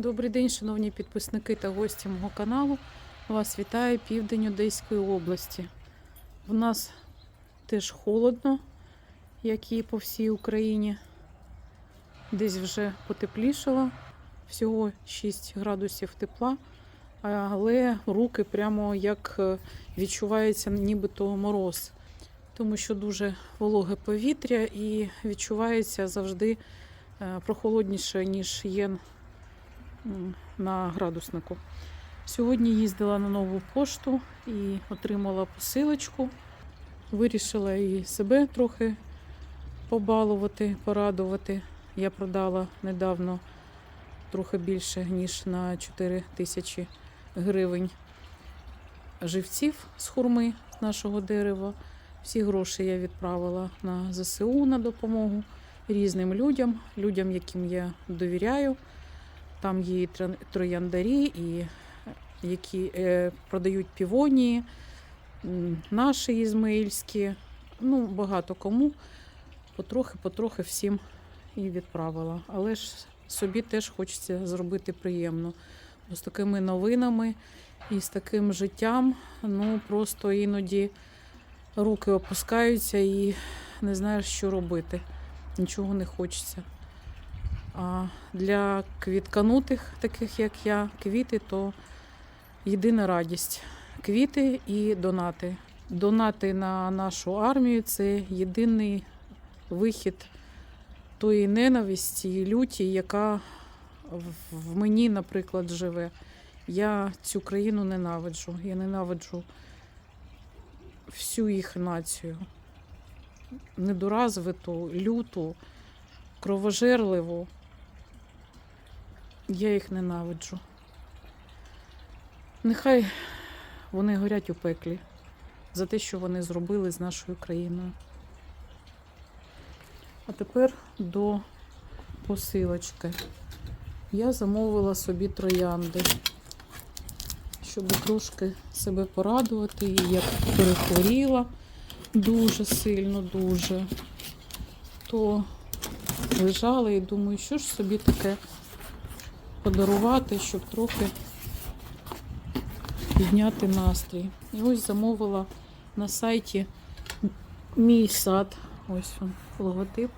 Добрий день, шановні підписники та гості мого каналу. Вас вітає південь Одеської області. У нас теж холодно, як і по всій Україні. Десь вже потеплішало, всього 6 градусів тепла, але руки прямо як е, відчувається нібито мороз, тому що дуже вологе повітря і відчувається завжди е, прохолодніше, ніж є на градуснику. Сьогодні їздила на нову пошту і отримала посилочку. Вирішила і себе трохи побалувати, порадувати. Я продала недавно трохи більше, ніж на 4 тисячі гривень живців з хурми з нашого дерева. Всі гроші я відправила на ЗСУ на допомогу різним людям, людям, яким я довіряю. Там є і трояндарі, і які е, продають півонії, наші ізмаїльські. Ну, багато кому. Потрохи-потрохи всім і відправила. Але ж собі теж хочеться зробити приємно. Бо з такими новинами і з таким життям, ну просто іноді руки опускаються і не знаєш, що робити. Нічого не хочеться. А для квітканутих, таких як я, квіти то єдина радість. Квіти і донати. Донати на нашу армію це єдиний вихід тої ненависті і люті, яка в- мені, наприклад, живе. Я цю країну ненавиджу. Я ненавиджу всю їх націю. Недоразвиту, люту, кровожерливу. Я їх ненавиджу. Нехай вони горять у пеклі за те, що вони зробили з нашою країною. А тепер до посилочки. Я замовила собі троянди, щоб трошки себе порадувати. І я перехворіла дуже сильно, дуже. То лежала і думаю, що ж собі таке подарувати, щоб трохи підняти настрій. І ось замовила на сайті мій сад. Ось він, логотип.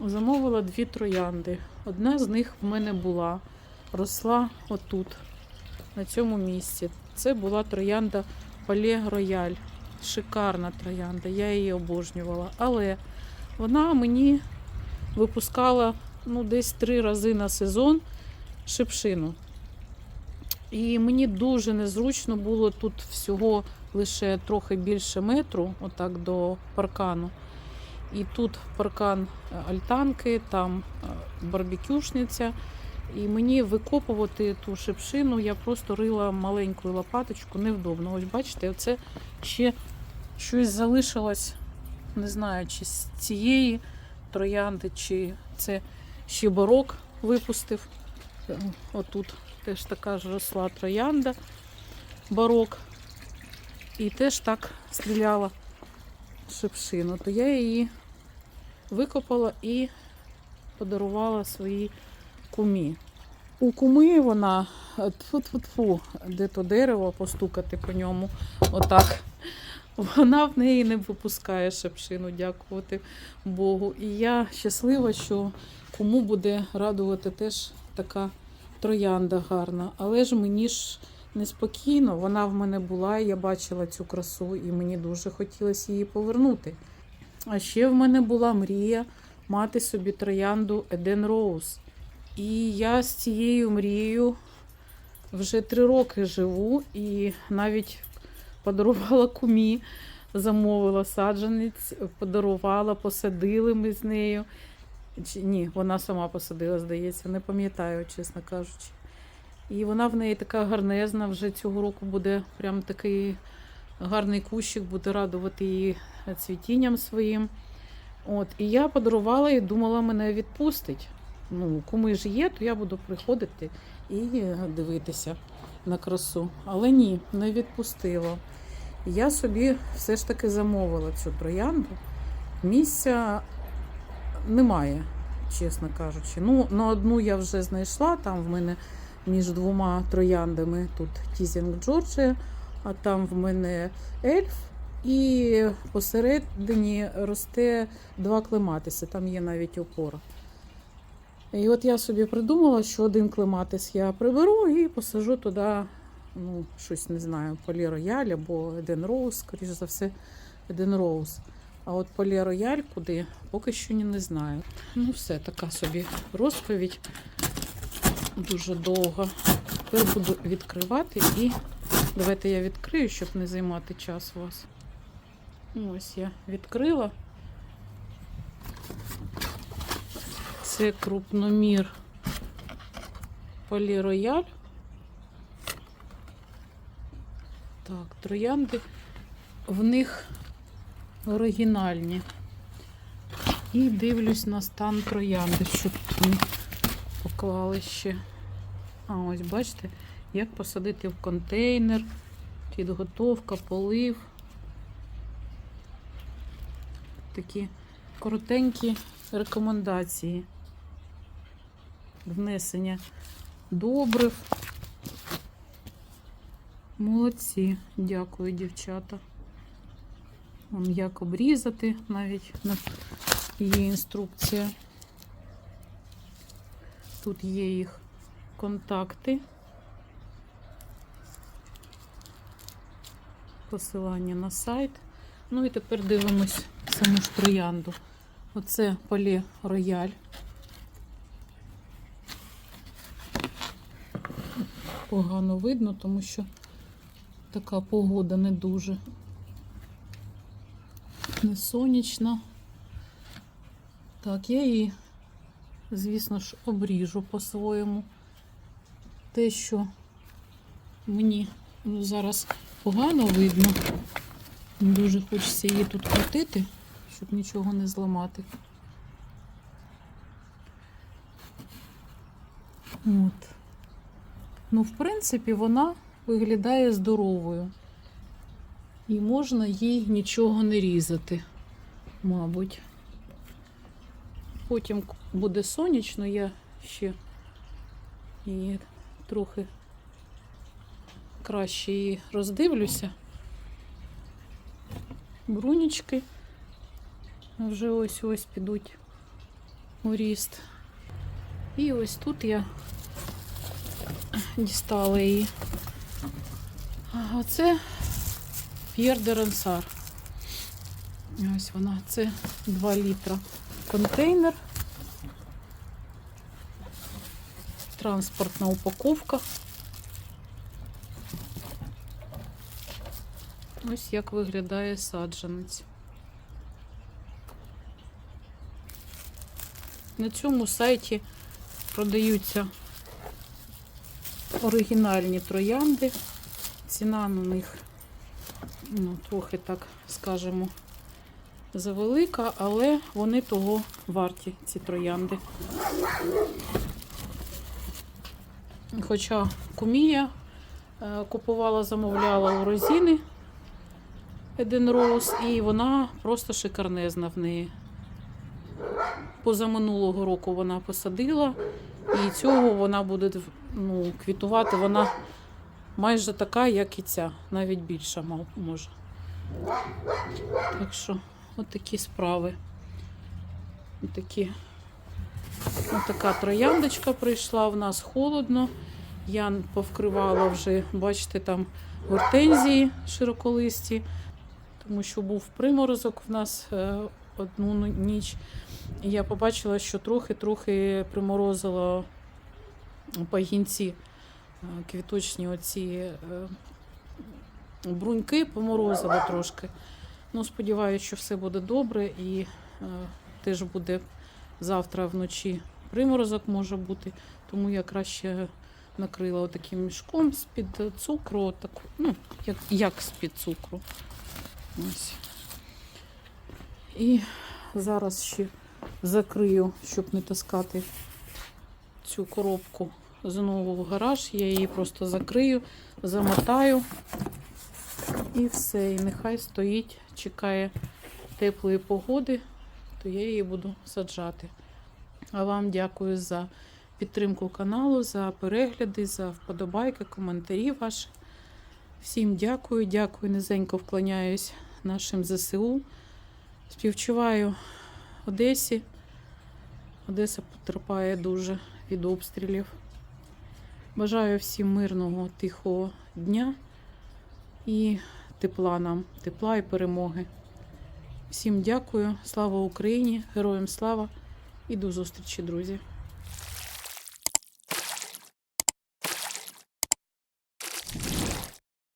Замовила дві троянди. Одна з них в мене була, росла отут, на цьому місці. Це була троянда Пале Рояль. Шикарна троянда, я її обожнювала. Але вона мені випускала ну, десь три рази на сезон шипшину. І мені дуже незручно було тут всього лише трохи більше метру, отак до паркану. І тут паркан е, альтанки, там е, барбекюшниця. І мені викопувати ту шипшину я просто рила маленькою лопаточку, невдобно. Ось бачите, оце ще щось залишилось, не знаю, чи з цієї троянди, чи це ще барок випустив. Отут теж така ж росла троянда, барок. І теж так стріляла шипшину. То я її викопала і подарувала своїй кумі. У куми вона тфу-тфу-тфу, де то дерево постукати по ньому. Отак. Вона в неї не випускає шепшину, дякувати Богу. І я щаслива, що кому буде радувати теж така троянда гарна. Але ж мені ж неспокійно, вона в мене була, я бачила цю красу, і мені дуже хотілося її повернути. А ще в мене була мрія мати собі троянду Еден Роуз. І я з цією мрією вже три роки живу і навіть подарувала кумі, замовила саджанець, подарувала, посадили ми з нею. Чи, ні, вона сама посадила, здається, не пам'ятаю, чесно кажучи. І вона в неї така гарнезна, вже цього року буде прям такий гарний кущик, буде радувати її цвітінням своїм. От, і я подарувала і думала, мене відпустить. Ну, куми ж є, то я буду приходити і дивитися на красу. Але ні, не відпустила. Я собі все ж таки замовила цю троянду. Місця немає. чесно кажучи. Ну, на одну я вже знайшла, там в мене між двома трояндами тут Тізінг Джорджія, а там в мене ельф. І посередині росте два клематиси, там є навіть опора. І от я собі придумала, що один клематис я приберу і посажу туди, ну, щось не знаю, полі рояль або Еден Роуз, скоріш за все, Еден Роуз. А от полі рояль куди, поки що ні не знаю. Ну, все, така собі розповідь дуже довга. Тепер буду відкривати і давайте я відкрию, щоб не займати час у вас. Ось я відкрила. Це крупномір Полі Рояль. Так, троянди в них оригінальні. І дивлюсь на стан троянди, що тут поклали ще. А ось бачите, як посадити в контейнер, підготовка, полив. Такі коротенькі рекомендації. Внесення добрив. Молодці, дякую, дівчата. Як обрізати, навіть є інструкція. Тут є їх контакти. Посилання на сайт. Ну і тепер дивимось саму ж троянду. Оце полі рояль. Погано видно, тому що така погода не дуже не сонячна. Так, я її, звісно ж, обріжу по-своєму. Те, що мені ну, зараз погано видно, дуже хочеться її тут крутити, щоб нічого не зламати. От. Ну, в принципі, вона виглядає здоровою. І можна їй нічого не різати, мабуть. Потім буде сонячно, я ще і трохи краще її роздивлюся. Брунічки вже ось ось підуть у ріст. І ось тут я дістала її. А оце П'єр де Рансар. Ось вона, це 2 літра контейнер. Транспортна упаковка. Ось як виглядає саджанець. На цьому сайті продаються оригінальні троянди. Ціна на них ну, трохи так скажемо завелика, але вони того варті, ці троянди. Хоча кумія е, купувала, замовляла у розіни Еден Роуз, і вона просто шикарнезна в неї. Позаминулого року вона посадила, і цього вона буде ну, квітувати. Вона майже така, як і ця, навіть більша може. Так що, от такі справи. От такі. От така трояндочка прийшла, в нас холодно. Я повкривала вже, бачите, там гортензії широколисті, тому що був приморозок в нас е, одну ну- ніч. І я побачила, що трохи-трохи приморозило пагінці е, квіточні оці е, бруньки поморозило трошки. Ну, сподіваюся, що все буде добре і е, теж буде завтра вночі приморозок може бути, тому я краще накрила отаким мішком з-під цукру, так, ну, як, як з-під цукру. Ось. І зараз ще закрию, щоб не таскати цю коробку знову в гараж. Я її просто закрию, замотаю і все. І нехай стоїть, чекає теплої погоди, то я її буду саджати. А вам дякую за підтримку каналу, за перегляди, за вподобайки, коментарі ваші. Всім дякую, дякую, низенько вклоняюсь нашим ЗСУ. Співчуваю Одесі. Одеса потерпає дуже від обстрілів. Бажаю всім мирного, тихого дня і тепла нам, тепла і перемоги. Всім дякую, слава Україні, героям слава і до зустрічі, друзі!